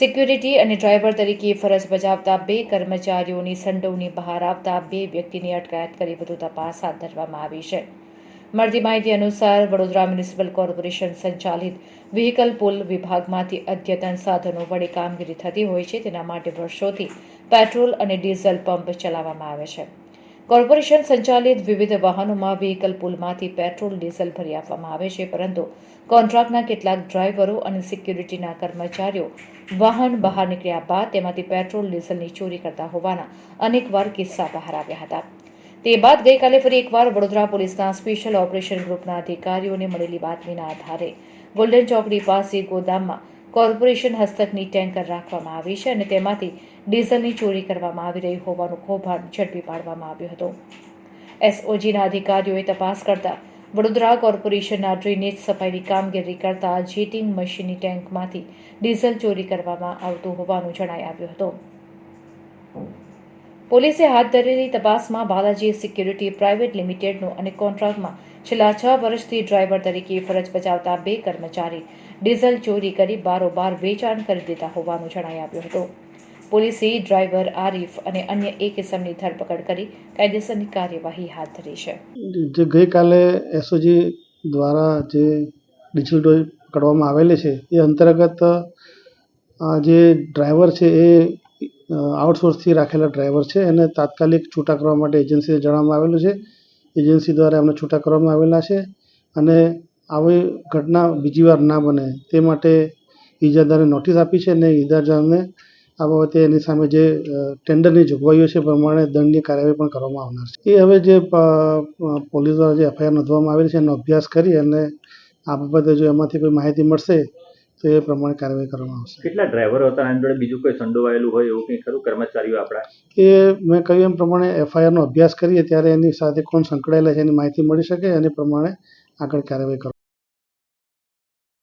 Security અને driver તરીકે ફરજ બજાવતા બે કર્મચારીઓની સંડોવણી બહાર આવતા બે વ્યક્તિની અટકાયત કરી વધુ તપાસ હાથ ધરવામાં આવી છે. મળતી માહિતી અનુસાર વડોદરા મ્યુનિસિપલ કોર્પોરેશન સંચાલિત વ્હીકલ પુલ વિભાગમાંથી અદ્યતન સાધનો વડે કામગીરી થતી હોય છે, તેના માટે વર્ષોથી પેટ્રોલ અને ડીઝલ પંપ ચલાવવામાં આવે છે. કોર્પોરેશન સંચાલિત વિવિધ વાહનોમાં વ્હીકલ પુલમાંથી પેટ્રોલ ડીઝલ ભરી આપવામાં આવે છે, પરંતુ કોન્ટ્રાક્ટના કેટલાક ડ્રાઈવરો અને સિક્યુરિટીના કર્મચારીઓ વાહન બહાર નીકળ્યા બાદ તેમાંથી પેટ્રોલ ડીઝલની ચોરી કરતા હોવાના અનેકવાર કિસ્સા બહાર આવ્યા હતા. તે બાદ ગઈકાલે ફરી એકવાર વડોદરા પોલીસના સ્પેશિયલ ઓપરેશન ગ્રુપના અધિકારીઓને મળેલી બાતમીના આધારે, ગોલ્ડન ચોકડી પાસે ગોદામમાં કોર્પોરેશન હસ્તકની ટેન્કર રાખવામાં આવી છે અને તેમાંથી ડીઝલની ચોરી કરવામાં આવી રહી હોવાનું કૌભાંડ ઝડપી પાડવામાં આવ્યું હતું. એસઓજીના અધિકારીઓએ તપાસ કરતા વડોદરા કોર્પોરેશનના ડ્રેનેજ સફાઈની કામગીરી કરતા જેટિંગ મશીનની ટેન્કમાંથી ડીઝલ ચોરી કરવામાં આવતું હોવાનું જણાઈ આવ્યું હતું. પોલીસે હાથ ધરેલી તપાસમાં બાલાજી સિક્યુરિટી પ્રાઇવેટ લિમિટેડનો અને કોન્ટ્રાક્ટમાં છેલ્લા છ વર્ષથી ડ્રાઈવર તરીકે ફરજ બજાવતા બે કર્મચારી ડીઝલ ચોરી કરી બારોબાર વેચાણ કરી દેતા હોવાનું જણાઈ આવ્યું હતું. પોલીસે ડ્રાઈવર આરીફ અને અન્ય એક ઇસમની ધરપકડ કરી કાયદેસરની કાર્યવાહી હાથ ધરી છે. જે ગઈકાલે એસઓજી દ્વારા જે ડીઝલ ડોઝ પકડવામાં આવેલી છે, એ અંતર્ગત જે ડ્રાઈવર છે, એ આઉટસોર્સથી રાખેલા ડ્રાઈવર છે. એને તાત્કાલિક છૂટા કરવા માટે એજન્સીને જણાવવામાં આવેલું છે. એજન્સી દ્વારા એમને છૂટા કરવામાં આવેલા છે અને આવી ઘટના બીજી વાર ના બને તે માટે ઇજાદારને નોટિસ આપી છે અને ઇજાદારને આ બાબતે એની સામે જે ટેન્ડરની જોગવાઈઓ છે પ્રમાણે દંડની કાર્યવાહી પણ કરવામાં આવનાર છે. એ હવે જે પોલીસ દ્વારા જે એફઆઈઆર નોંધવામાં આવેલી છે એનો અભ્યાસ કરી અને આ બાબતે જો એમાંથી કોઈ માહિતી મળશે તો એ પ્રમાણે કાર્યવાહી કરવામાં આવશે. કેટલા ડ્રાઈવરો હતા? એની જોડે બીજું કોઈ સંડોવાયેલું હોય એવું કંઈ ખરું? કર્મચારીઓ આપણા? એ મેં કહ્યું એમ પ્રમાણે એફઆઈઆરનો અભ્યાસ કરીએ ત્યારે એની સાથે કોણ સંકળાયેલા છે એની માહિતી મળી શકે અને પ્રમાણે આગળ કાર્યવાહી કરવા